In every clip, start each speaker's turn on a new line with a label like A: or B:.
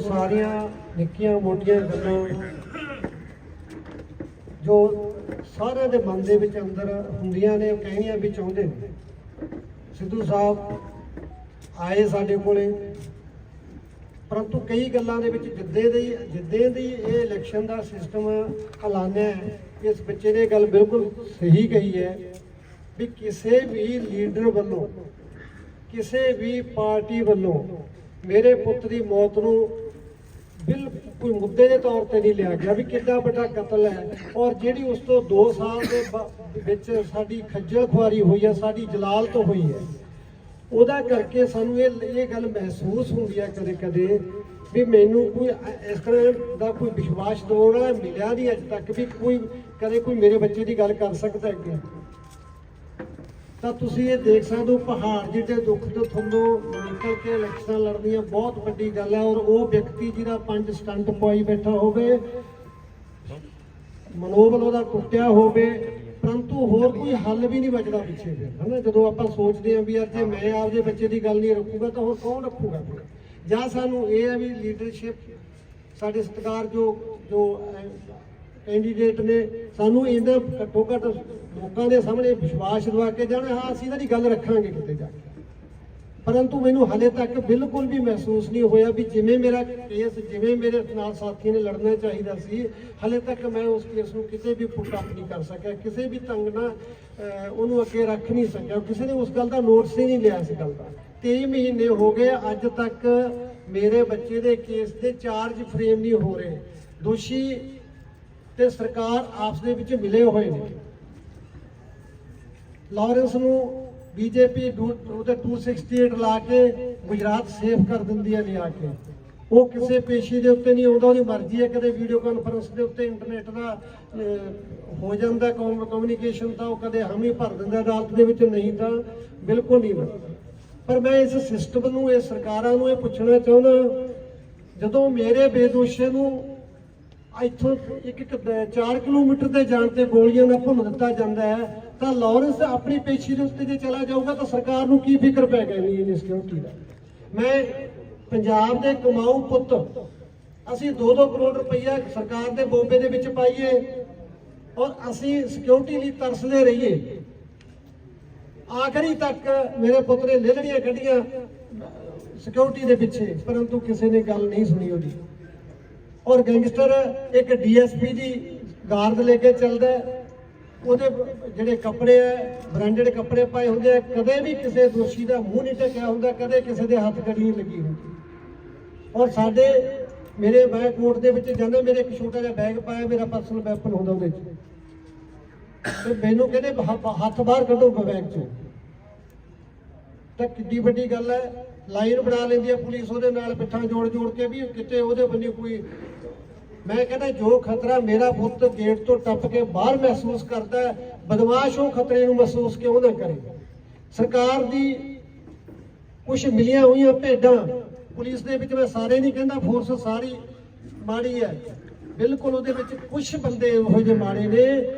A: ਸਾਰੀਆਂ ਨਿੱਕੀਆਂ ਮੋਟੀਆਂ ਗੱਲਾਂ ਜੋ ਸਾਰਿਆਂ ਦੇ ਮਨ ਦੇ ਵਿੱਚ ਅੰਦਰ ਹੁੰਦੀਆਂ ਨੇ, ਉਹ ਕਹਿਣੀਆਂ ਵੀ ਚਾਹੁੰਦੇ ਨੇ ਸਿੱਧੂ ਸਾਹਿਬ ਆਏ ਸਾਡੇ ਕੋਲੇ, ਪਰੰਤੂ ਕਈ ਗੱਲਾਂ ਦੇ ਵਿੱਚ ਜਿੱਦੇ ਦੀ ਜਿੱਦੇ ਦੀ ਇਹ ਇਲੈਕਸ਼ਨ ਦਾ ਸਿਸਟਮ ਐਲਾਨਿਆ ਇਸ ਬੱਚੇ ਨੇ ਗੱਲ ਬਿਲਕੁਲ ਸਹੀ ਕਹੀ ਹੈ ਵੀ ਕਿਸੇ ਵੀ ਲੀਡਰ ਵੱਲੋਂ, ਕਿਸੇ ਵੀ ਪਾਰਟੀ ਵੱਲੋਂ ਮੇਰੇ ਪੁੱਤ ਦੀ ਮੌਤ ਨੂੰ ਬਿਲਕੁਲ ਮੁੱਦੇ ਦੇ ਤੌਰ ਤੇ ਨਹੀਂ ਲਿਆ ਗਿਆ ਵੀ ਕਿੱਡਾ ਵੱਡਾ ਕਤਲ ਹੈ। ਔਰ ਜਿਹੜੀ ਉਸ ਤੋਂ 2 ਸਾਲ ਦੇ ਬ- ਵਿੱਚ ਸਾਡੀ ਖੱਜਲ ਖੁਆਰੀ ਹੋਈ ਹੈ, ਸਾਡੀ ਜਲਾਲਤ ਹੋਈ ਹੈ, ਉਹਦਾ ਕਰਕੇ ਸਾਨੂੰ ਇਹ ਇਹ ਗੱਲ ਮਹਿਸੂਸ ਹੁੰਦੀ ਹੈ ਕਦੇ ਕਦੇ ਵੀ ਮੈਨੂੰ ਕੋਈ ਇਸ ਤਰ੍ਹਾਂ ਦਾ ਕੋਈ ਵਿਸ਼ਵਾਸ ਦਿਵਾਉਣ ਮਿਲਿਆ ਨਹੀਂ ਅੱਜ ਤੱਕ ਵੀ ਕੋਈ ਕਦੇ ਕੋਈ ਮੇਰੇ ਬੱਚੇ ਦੀ ਗੱਲ ਕਰ ਸਕਦਾ ਅੱਗੇ ਤਾਂ ਤੁਸੀਂ ਇਹ ਦੇਖ ਸਕਦੇ ਹੋ, ਪਹਾੜ ਜਿਹੜੇ ਦੁੱਖ ਤੋਂ ਤੁਹਾਨੂੰ ਨਿਕਲ ਕੇ ਇਲੈਕਸ਼ਨਾਂ ਲੜਨੀਆਂ ਬਹੁਤ ਵੱਡੀ ਗੱਲ ਹੈ ਔਰ ਉਹ ਵਿਅਕਤੀ ਜਿਹਦਾ ਪੰਜ ਸਟੰਟ ਪਵਾਈ ਬੈਠਾ ਹੋਵੇ ਮਨੋਬਲ ਉਹਦਾ ਟੁੱਟਿਆ ਹੋਵੇ, ਪਰੰਤੂ ਹੋਰ ਕੋਈ ਹੱਲ ਵੀ ਨਹੀਂ ਬਚਦਾ ਪਿੱਛੇ ਫਿਰ, ਹਨਾ? ਜਦੋਂ ਆਪਾਂ ਸੋਚਦੇ ਹਾਂ ਵੀ ਯਾਰ ਜੇ ਮੈਂ ਆਪਦੇ ਬੱਚੇ ਦੀ ਗੱਲ ਨਹੀਂ ਰੱਖੂਗਾ ਤਾਂ ਹੋਰ ਕੌਣ ਰੱਖੂਗਾ ਫਿਰ? ਜਾਂ ਸਾਨੂੰ ਇਹ ਹੈ ਵੀ ਲੀਡਰਸ਼ਿਪ ਸਾਡੇ ਸਤਿਕਾਰ ਜੋ ਜੋ ਕੈਂਡੀਡੇਟ ਨੇ ਸਾਨੂੰ ਇਹਦਾ ਘੱਟੋ ਘੱਟ ਲੋਕਾਂ ਦੇ ਸਾਹਮਣੇ ਵਿਸ਼ਵਾਸ ਦਿਵਾ ਕੇ ਜਾਣਾ, ਹਾਂ, ਅਸੀਂ ਇਹਦੀ ਗੱਲ ਰੱਖਾਂਗੇ ਕਿਤੇ ਜਾ ਕੇ। ਪਰੰਤੂ ਮੈਨੂੰ ਹਲੇ ਤੱਕ ਬਿਲਕੁਲ ਵੀ ਮਹਿਸੂਸ ਨਹੀਂ ਹੋਇਆ ਵੀ ਜਿਵੇਂ ਮੇਰਾ ਕੇਸ ਜਿਵੇਂ ਮੇਰੇ ਨਾਲ ਸਾਥੀ ਨੇ ਲੜਨਾ ਚਾਹੀਦਾ ਸੀ, ਹਲੇ ਤੱਕ ਮੈਂ ਉਸ ਕੇਸ ਨੂੰ ਕਿਤੇ ਵੀ ਪੁੱਟ ਅਪ ਨਹੀਂ ਕਰ ਸਕਿਆ, ਕਿਸੇ ਵੀ ਤੰਗ ਨਾਲ ਉਹਨੂੰ ਅੱਗੇ ਰੱਖ ਨਹੀਂ ਸਕਿਆ, ਕਿਸੇ ਨੇ ਉਸ ਗੱਲ ਦਾ ਨੋਟਿਸ ਹੀ ਨਹੀਂ ਲਿਆ ਇਸ ਗੱਲ ਦਾ। 23 ਮਹੀਨੇ ਹੋ ਗਏ, ਅੱਜ ਤੱਕ ਮੇਰੇ ਬੱਚੇ ਦੇ ਕੇਸ 'ਤੇ ਚਾਰਜ ਫਰੇਮ ਨਹੀਂ ਹੋ ਰਹੇ। ਦੋਸ਼ੀ ਤੇ ਸਰਕਾਰ ਆਪਸ ਦੇ ਵਿੱਚ ਮਿਲੇ ਹੋਏ ਨੇ। ਲਾਰੈਂਸ ਨੂੰ ਬੀਜੇਪੀ ਉਹਦੇ 268 ਲਾ ਕੇ ਗੁਜਰਾਤ ਸੇਫ ਕਰ ਦਿੰਦੀ ਹੈ ਲਿਆ ਕੇ। ਉਹ ਕਿਸੇ ਪੇਸ਼ੀ ਦੇ ਉੱਤੇ ਨਹੀਂ ਆਉਂਦਾ ਉਹਦੀ ਮਰਜ਼ੀ ਹੈ, ਕਦੇ ਵੀਡੀਓ ਕਾਨਫਰੰਸ ਦੇ ਉੱਤੇ ਇੰਟਰਨੈਟ ਦਾ ਹੋ ਜਾਂਦਾ ਕਮਿਊਨੀਕੇਸ਼ਨ ਤਾਂ ਉਹ ਕਦੇ ਹਮੀ ਭਰ ਦਿੰਦਾ ਅਦਾਲਤ ਦੇ ਵਿੱਚ ਨਹੀਂ ਤਾਂ ਬਿਲਕੁਲ ਨਹੀਂ ਪਰ ਮੈਂ ਇਸ ਸਿਸਟਮ ਨੂੰ ਇਹ ਸਰਕਾਰਾਂ ਨੂੰ ਇਹ ਪੁੱਛਣਾ ਚਾਹੁੰਦਾ ਜਦੋਂ ਮੇਰੇ ਬੇਦੋਸ਼ੇ ਨੂੰ ਇੱਥੋਂ ਇੱਕ ਇੱਕ 4 ਕਿਲੋਮੀਟਰ ਤੇ ਜਾਣ ਤੇ ਗੋਲੀਆਂ ਦਾ ਭੁੰਨ ਦਿੱਤਾ ਜਾਂਦਾ ਹੈ, ਤਾਂ ਲਾਰੈਂਸ ਆਪਣੀ ਪੇਸ਼ੀ ਦੇ ਉੱਤੇ ਜੇ ਚਲਾ ਜਾਊਗਾ ਤਾਂ ਸਰਕਾਰ ਨੂੰ ਕੀ ਫਿਕਰ ਪੈ ਗਈ ਇੰਨੀ ਸਿਕਿਉਰਿਟੀ ਦਾ? ਮੈਂ ਪੰਜਾਬ ਦੇ ਕਮਾਊ ਪੁੱਤ, ਅਸੀਂ 2-2 ਕਰੋੜ ਰੁਪਈਆ ਸਰਕਾਰ ਦੇ ਬੋਬੇ ਦੇ ਵਿੱਚ ਪਾਈਏ ਔਰ ਅਸੀਂ ਸਿਕਿਉਰਿਟੀ ਲਈ ਤਰਸਦੇ ਰਹੀਏ। ਆਖਰੀ ਤੱਕ ਮੇਰੇ ਪੁੱਤ ਨੇ ਲੇਲੜੀਆਂ ਕੱਢੀਆਂ ਸਿਕਿਉਰਿਟੀ ਦੇ ਪਿੱਛੇ, ਪਰੰਤੂ ਕਿਸੇ ਨੇ ਗੱਲ ਨਹੀਂ ਸੁਣੀ ਉਹਦੀ। ਔਰ ਗੈਂਗਸਟਰ ਇੱਕ ਡੀਐਸਪੀ ਦੀ ਗਾਰਡ ਲੈ ਕੇ ਚੱਲਦਾ ਹੈ। ਉਹਦੇ ਜਿਹੜੇ ਕੱਪੜੇ ਆ ਬ੍ਰਾਂਡਡ ਕੱਪੜੇ ਪਾਏ ਹੁੰਦੇ ਆ ਕਦੇ ਵੀ ਕਿਸੇ ਦੋਸ਼ੀ ਦਾ ਮੂੰਹ ਨਹੀਂ ਢੱਕਿਆ ਹੁੰਦਾ, ਕਦੇ ਕਿਸੇ ਦੇ ਹੱਥ ਕੜੀ ਨਹੀਂ ਲੱਗੀ ਹੁੰਦੀ। ਔਰ ਸਾਡੇ, ਮੇਰੇ ਮੈਂ ਕੋਰਟ ਦੇ ਵਿੱਚ ਜਾਂਦਾ, ਮੇਰੇ ਇੱਕ ਛੋਟਾ ਜਿਹਾ ਬੈਗ ਪਾਇਆ, ਮੇਰਾ ਪਰਸਨਲ ਵੈਪਨ ਹੁੰਦਾ ਉਹਦੇ ਵਿੱਚ। ਤੇ ਮੈਨੂੰ ਕਹਿੰਦੇ ਹੱਥ ਬਾਹਰ ਕੱਢੋ ਬੈਗ ਚੋਂ। ਤਾਂ ਕਿੱਡੀ ਵੱਡੀ ਗੱਲ ਹੈ ਲਾਈਨ ਬਣਾ ਲੈਂਦੀ ਹੈ ਪੁਲਿਸ ਉਹਦੇ ਨਾਲ ਪਿੱਠਾਂ ਜੋੜ ਜੋੜ ਕੇ ਵੀ ਕਿਤੇ ਉਹਦੇ ਬੰਨੀ ਕੋਈ। ਮੈਂ ਕਹਿੰਦਾ ਜੋ ਖਤਰਾ ਮੇਰਾ ਪੁੱਤ ਗੇਟ ਤੋਂ ਟੱਪ ਕੇ ਬਾਹਰ ਮਹਿਸੂਸ ਕਰਦਾ ਹੈ, ਬਦਮਾਸ਼ ਉਹ ਖਤਰੇ ਨੂੰ ਮਹਿਸੂਸ ਕਿਉਂ ਨਾ ਕਰੇ? ਸਰਕਾਰ ਦੀ ਕੁਝ ਮਿਲੀਆਂ ਹੋਈਆਂ ਭੇਡਾਂ, ਪੁਲਿਸ ਦੇ ਵਿੱਚ ਮੈਂ ਸਾਰੇ ਨਹੀਂ ਕਹਿੰਦਾ ਫੋਰਸ ਸਾਰੀ ਮਾੜੀ ਹੈ। ਬਿਲਕੁਲ ਉਹਦੇ ਵਿੱਚ ਕੁਝ ਬੰਦੇ ਇਹੋ ਜਿਹੇ ਮਾੜੇ ਨੇ।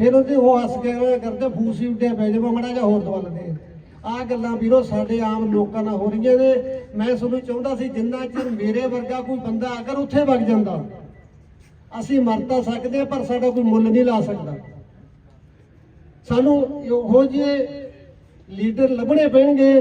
A: ਫਿਰ ਉਹਦੇ ਉਹ ਹੱਸ ਕੇ ਉਹ ਕਰਦੇ, ਫੂਸੀ ਉੱਡਿਆ ਪੈ ਜਾਵਾ ਮੜਾ ਜਾ ਹੋਰ ਦਵਲ ਦੇ ਆਹ ਗੱਲਾਂ ਵੀਰੋ ਸਾਡੇ ਆਮ ਲੋਕਾਂ ਨਾਲ ਹੋ ਰਹੀਆਂ ਨੇ। ਮੈਂ ਤੁਹਾਨੂੰ ਚਾਹੁੰਦਾ ਸੀ ਜਿੰਨਾ ਚਿਰ ਮੇਰੇ ਵਰਗਾ ਕੋਈ ਬੰਦਾ ਅਗਰ ਉੱਥੇ ਵਗ ਜਾਂਦਾ, ਅਸੀਂ ਮਰ ਤਾਂ ਸਕਦੇ ਹਾਂ, ਪਰ ਸਾਡਾ ਕੋਈ ਮੁੱਲ ਨਹੀਂ ਲਾ ਸਕਦਾ। ਸਾਨੂੰ ਉਹੋ ਜਿਹੇ ਲੀਡਰ ਲੱਭਣੇ ਪੈਣਗੇ,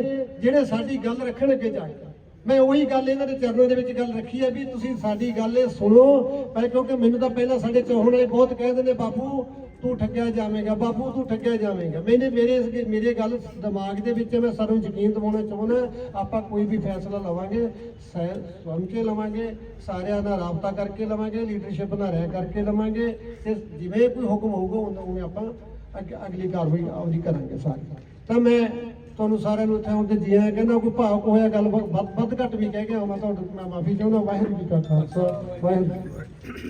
A: ਜਿਹੜੇ ਸਾਡੀ ਗੱਲ ਰੱਖਣ ਅੱਗੇ ਜਾ ਕੇ। ਮੈਂ ਉਹੀ ਗੱਲ ਇਹਨਾਂ ਦੇ ਚਰਨਾਂ ਦੇ ਵਿੱਚ ਗੱਲ ਰੱਖੀ ਹੈ ਵੀ ਤੁਸੀਂ ਸਾਡੀ ਗੱਲ ਇਹ ਸੁਣੋ, ਪਰ ਕਿਉਂਕਿ ਮੈਨੂੰ ਤਾਂ ਪਹਿਲਾਂ ਸਾਡੇ ਚਾਹਣ ਵਾਲੇ ਬਹੁਤ ਕਹਿੰਦੇ ਨੇ, ਬਾਪੂ ਤੂੰ ਠੱਗਿਆ ਜਾਵੇਂਗਾ, ਬਾਪੂ ਤੂੰ ਠੱਗਿਆ ਜਾਵੇਂਗਾ। ਮੈਨੇ ਮੇਰੇ ਮੇਰੇ ਗੱਲ ਦਿਮਾਗ ਦੇ ਵਿੱਚ ਮੈਂ ਸਾਨੂੰ ਯਕੀਨ ਦਿਵਾਉਣਾ ਚਾਹੁੰਦਾ ਆਪਾਂ ਕੋਈ ਵੀ ਫੈਸਲਾ ਲਵਾਂਗੇ, ਸਹਿ- ਕੇ ਲਵਾਂਗੇ, ਸਾਰਿਆਂ ਨਾਲ ਰਾਬਤਾ ਕਰਕੇ ਲਵਾਂਗੇ, ਲੀਡਰਸ਼ਿਪ ਨਾਲ ਰਹਿ ਕਰਕੇ ਲਵਾਂਗੇ, ਤੇ ਜਿਵੇਂ ਕੋਈ ਹੁਕਮ ਹੋਊਗਾ, ਉਦੋਂ ਉਵੇਂ ਆਪਾਂ ਅੱਗੇ, ਅਗਲੀ ਕਾਰਵਾਈ ਆਪਦੀ ਕਰਾਂਗੇ ਸਾਰੀ। ਤਾਂ ਮੈਂ ਤੁਹਾਨੂੰ ਸਾਰਿਆਂ ਨੂੰ ਇੱਥੇ ਹੁਣ ਜੀ ਆਇਆਂ ਕਹਿੰਦਾ, ਕੋਈ ਭਾਵਕ ਹੋਇਆ ਗੱਲ ਵੱਧ ਘੱਟ ਵੀ ਕਹਿ ਗਿਆ ਮੈਂ ਤੁਹਾਨੂੰ ਮੈਂ ਮਾਫੀ ਚਾਹੁੰਦਾ, ਵਾਹਿਗੁਰੂ ਜੀ ਕਾ ਖਾਲਸਾ, ਵਾਹਿਗੁਰੂ ਜੀ